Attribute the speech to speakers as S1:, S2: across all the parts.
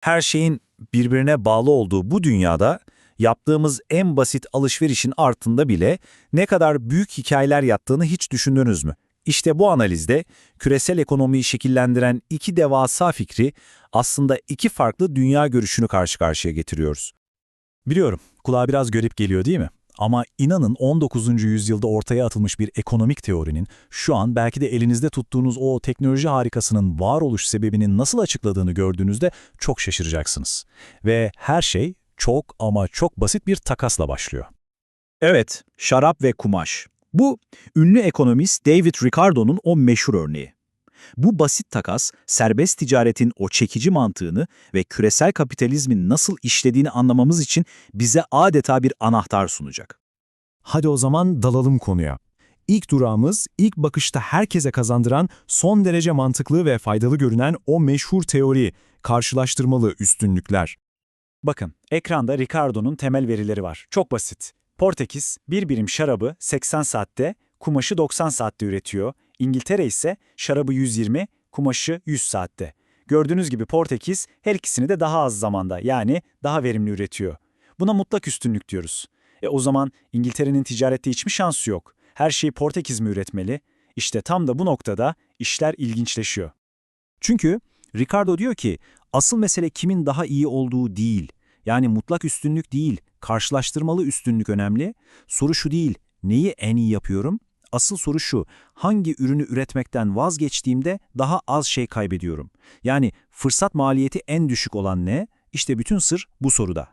S1: Her şeyin birbirine bağlı olduğu bu dünyada yaptığımız en basit alışverişin altında bile ne kadar büyük hikayeler yattığını hiç düşündünüz mü? İşte bu analizde küresel ekonomiyi şekillendiren iki devasa fikri aslında iki farklı dünya görüşünü karşı karşıya getiriyoruz.
S2: Biliyorum, kulağa biraz garip geliyor değil mi? Ama inanın 19. yüzyılda ortaya atılmış bir ekonomik teorinin şu an belki de elinizde tuttuğunuz o teknoloji harikasının varoluş sebebini nasıl açıkladığını gördüğünüzde çok şaşıracaksınız. Ve her şey çok ama çok basit bir takasla başlıyor.
S3: Evet, şarap ve kumaş. Bu ünlü ekonomist David Ricardo'nun o meşhur örneği. Bu basit takas, serbest ticaretin o çekici mantığını ve küresel kapitalizmin nasıl işlediğini anlamamız için bize adeta bir anahtar sunacak.
S4: Hadi o zaman dalalım konuya. İlk durağımız, ilk bakışta herkese kazandıran, son derece mantıklı ve faydalı görünen o meşhur teori, karşılaştırmalı üstünlükler.
S2: Bakın, ekranda Ricardo'nun temel verileri var. Çok basit. Portekiz, bir birim şarabı 80 saatte, kumaşı 90 saatte üretiyor. İngiltere ise şarabı 120, kumaşı 100 saatte. Gördüğünüz gibi Portekiz her ikisini de daha az zamanda yani daha verimli üretiyor. Buna mutlak üstünlük diyoruz. E o zaman İngiltere'nin ticarette hiçbir şansı yok. Her şeyi Portekiz mi üretmeli? İşte tam da bu noktada işler ilginçleşiyor.
S3: Çünkü Ricardo diyor ki asıl mesele kimin daha iyi olduğu değil. Yani mutlak üstünlük değil, karşılaştırmalı üstünlük önemli. Soru şu değil, neyi en iyi yapıyorum? Asıl soru şu, hangi ürünü üretmekten vazgeçtiğimde daha az şey kaybediyorum? Yani fırsat maliyeti en düşük olan ne? İşte bütün sır bu soruda.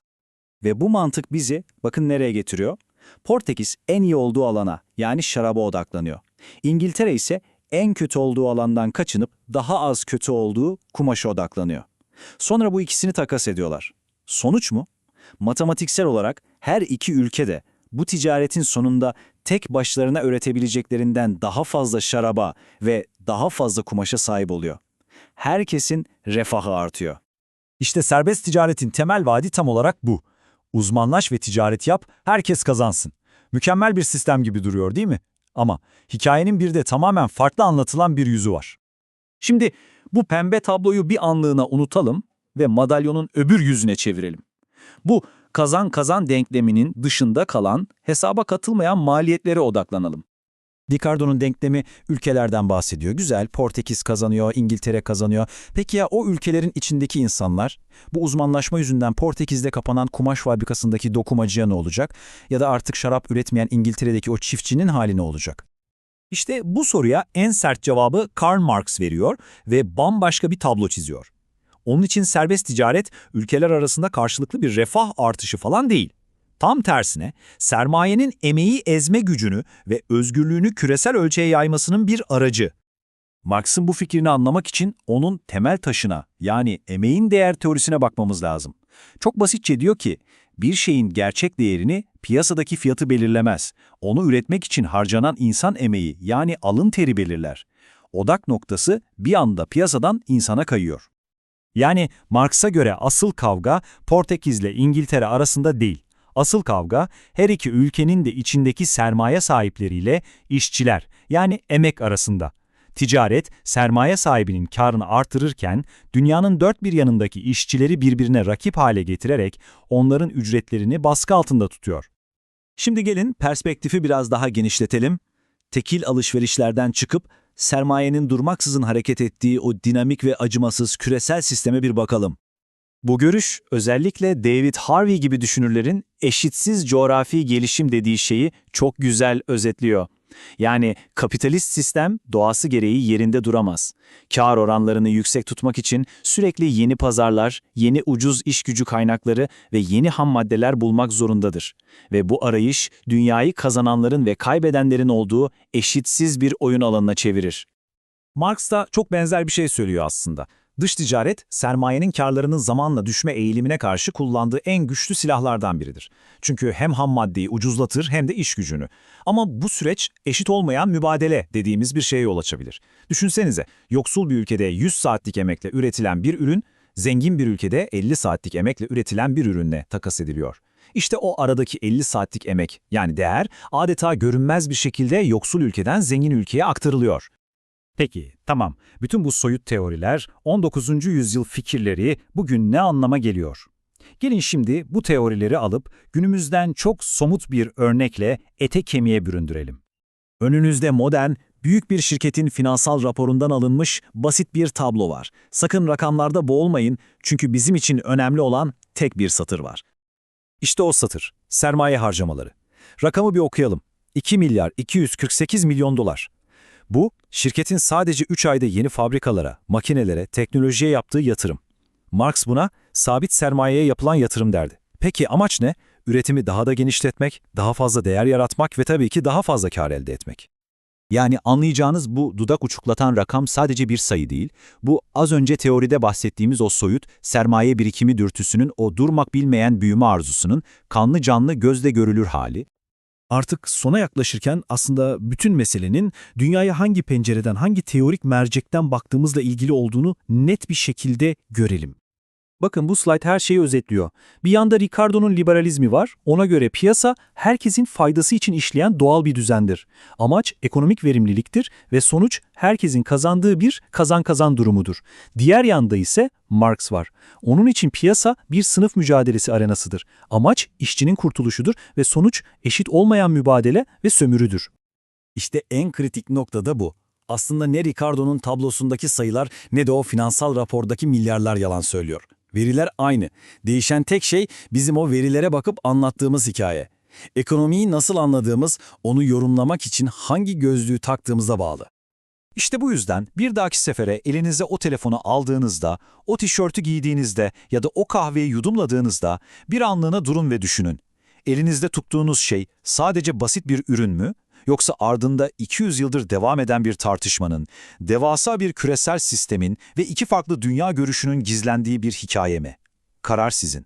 S3: Ve bu mantık bizi bakın nereye getiriyor? Portekiz en iyi olduğu alana yani şaraba odaklanıyor. İngiltere ise en kötü olduğu alandan kaçınıp daha az kötü olduğu kumaşa odaklanıyor. Sonra bu ikisini takas ediyorlar. Sonuç mu? Matematiksel olarak her iki ülke de bu ticaretin sonunda tek başlarına üretebileceklerinden daha fazla şaraba ve daha fazla kumaşa sahip oluyor. Herkesin refahı artıyor.
S2: İşte serbest ticaretin temel vaadi tam olarak bu. Uzmanlaş ve ticaret yap, herkes kazansın. Mükemmel bir sistem gibi duruyor değil mi? Ama hikayenin bir de tamamen farklı anlatılan bir yüzü var.
S3: Şimdi bu pembe tabloyu bir anlığına unutalım ve madalyonun öbür yüzüne çevirelim. Bu kazan-kazan denkleminin dışında kalan, hesaba katılmayan maliyetlere odaklanalım.
S2: Ricardo'nun denklemi ülkelerden bahsediyor. Güzel, Portekiz kazanıyor, İngiltere kazanıyor. Peki ya o ülkelerin içindeki insanlar? Bu uzmanlaşma yüzünden Portekiz'de kapanan kumaş fabrikasındaki dokumacıya ne olacak? Ya da artık şarap üretmeyen İngiltere'deki o çiftçinin hali ne olacak?
S3: İşte bu soruya en sert cevabı Karl Marx veriyor ve bambaşka bir tablo çiziyor. Onun için serbest ticaret ülkeler arasında karşılıklı bir refah artışı falan değil. Tam tersine sermayenin emeği ezme gücünü ve özgürlüğünü küresel ölçeğe yaymasının bir aracı. Marx'ın bu fikrini anlamak için onun temel taşına yani emeğin değer teorisine bakmamız lazım. Çok basitçe diyor ki bir şeyin gerçek değerini piyasadaki fiyatı belirlemez. Onu üretmek için harcanan insan emeği yani alın teri belirler. Odak noktası bir anda piyasadan insana kayıyor.
S2: Yani Marx'a göre asıl kavga Portekiz'le İngiltere arasında değil. Asıl kavga her iki ülkenin de içindeki sermaye sahipleriyle işçiler yani emek arasında. Ticaret, sermaye sahibinin karını artırırken dünyanın dört bir yanındaki işçileri birbirine rakip hale getirerek onların ücretlerini baskı altında tutuyor.
S3: Şimdi gelin perspektifi biraz daha genişletelim. Tekil alışverişlerden çıkıp sermayenin durmaksızın hareket ettiği o dinamik ve acımasız küresel sisteme bir bakalım. Bu görüş özellikle David Harvey gibi düşünürlerin eşitsiz coğrafi gelişim dediği şeyi çok güzel özetliyor. Yani kapitalist sistem doğası gereği yerinde duramaz. Kar oranlarını yüksek tutmak için sürekli yeni pazarlar, yeni ucuz iş gücü kaynakları ve yeni ham maddeler bulmak zorundadır. Ve bu arayış dünyayı kazananların ve kaybedenlerin olduğu eşitsiz bir oyun alanına çevirir.
S2: Marx da çok benzer bir şey söylüyor aslında. Dış ticaret, sermayenin karlarının zamanla düşme eğilimine karşı kullandığı en güçlü silahlardan biridir. Çünkü hem ham maddeyi ucuzlatır hem de iş gücünü. Ama bu süreç eşit olmayan mübadele dediğimiz bir şeye yol açabilir. Düşünsenize, yoksul bir ülkede 100 saatlik emekle üretilen bir ürün, zengin bir ülkede 50 saatlik emekle üretilen bir ürünle takas ediliyor. İşte o aradaki 50 saatlik emek, yani değer, adeta görünmez bir şekilde yoksul ülkeden zengin ülkeye aktarılıyor. Peki, tamam. Bütün bu soyut teoriler, 19. yüzyıl fikirleri bugün ne anlama geliyor? Gelin şimdi bu teorileri alıp günümüzden çok somut bir örnekle ete kemiğe büründürelim.
S3: Önünüzde modern, büyük bir şirketin finansal raporundan alınmış basit bir tablo var. Sakın rakamlarda boğulmayın çünkü bizim için önemli olan tek bir satır var.
S1: İşte o satır, sermaye harcamaları. Rakamı bir okuyalım. 2 milyar 248 milyon dolar. Bu, şirketin sadece 3 ayda yeni fabrikalara, makinelere, teknolojiye yaptığı yatırım. Marx buna sabit sermayeye yapılan yatırım derdi. Peki amaç ne? Üretimi daha da genişletmek, daha fazla değer yaratmak ve tabii ki daha fazla kar elde etmek.
S3: Yani anlayacağınız bu dudak uçuklatan rakam sadece bir sayı değil, bu az önce teoride bahsettiğimiz o soyut sermaye birikimi dürtüsünün o durmak bilmeyen büyüme arzusunun kanlı canlı gözle görülür hali.
S4: Artık sona yaklaşırken aslında bütün meselenin dünyaya hangi pencereden, hangi teorik mercekten baktığımızla ilgili olduğunu net bir şekilde görelim. Bakın bu slide her şeyi özetliyor. Bir yanda Ricardo'nun liberalizmi var. Ona göre piyasa herkesin faydası için işleyen doğal bir düzendir. Amaç ekonomik verimliliktir ve sonuç herkesin kazandığı bir kazan-kazan durumudur. Diğer yanda ise Marx var. Onun için piyasa bir sınıf mücadelesi arenasıdır. Amaç işçinin kurtuluşudur ve sonuç eşit olmayan mübadele ve sömürüdür.
S1: İşte en kritik nokta da bu. Aslında ne Ricardo'nun tablosundaki sayılar ne de o finansal rapordaki milyarlar yalan söylüyor. Veriler aynı. Değişen tek şey bizim o verilere bakıp anlattığımız hikaye. Ekonomiyi nasıl anladığımız, onu yorumlamak için hangi gözlüğü taktığımıza bağlı. İşte bu yüzden bir dahaki sefere elinize o telefonu aldığınızda, o tişörtü giydiğinizde ya da o kahveyi yudumladığınızda bir anlığına durun ve düşünün. Elinizde tuttuğunuz şey sadece basit bir ürün mü? Yoksa ardında 200 yıldır devam eden bir tartışmanın, devasa bir küresel sistemin ve iki farklı dünya görüşünün gizlendiği bir hikaye mi? Karar sizin.